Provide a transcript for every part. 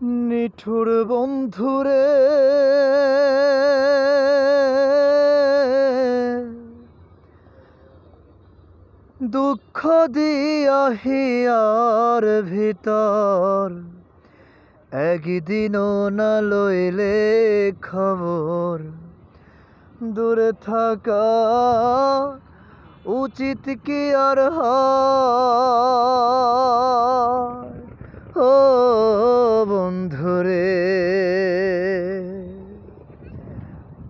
নিঠুর বন্ধুরে দুঃখ দিয়া হিয়ার ভিতর একদিনও না লইলে খবর দূরে থাকা উচিত কি আর হয়?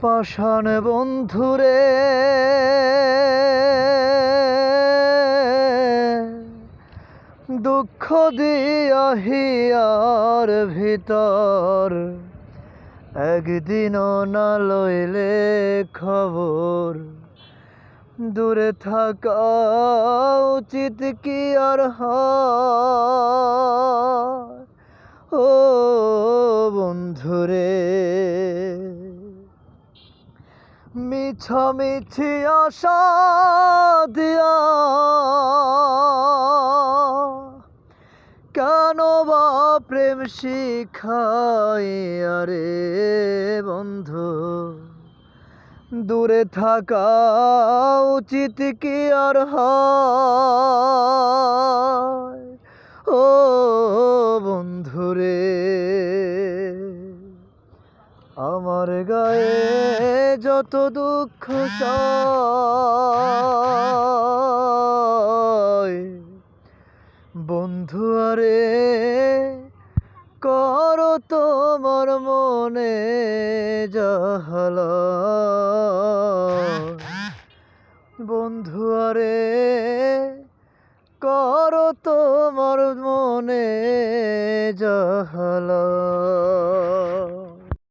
পাষাণ বন্ধুরে। দুঃখ দিয়া হিয়ার ভিতর, একদিনও না লইলে খবর। দূরে থাকা উচিত কি আর? ও বন্ধুরে। মিছামিছি আশা দিয়া কেন বা প্রেম শিখাই আরে বন্ধু দূরে থাকা উচিত কি আর হয়? ও বন্ধুরে আমার গায়ে যত দুঃখ বন্ধু, আরে, কর তোমার মনে জাহালা বন্ধু, আরে, কর তোমার মনে জাহালা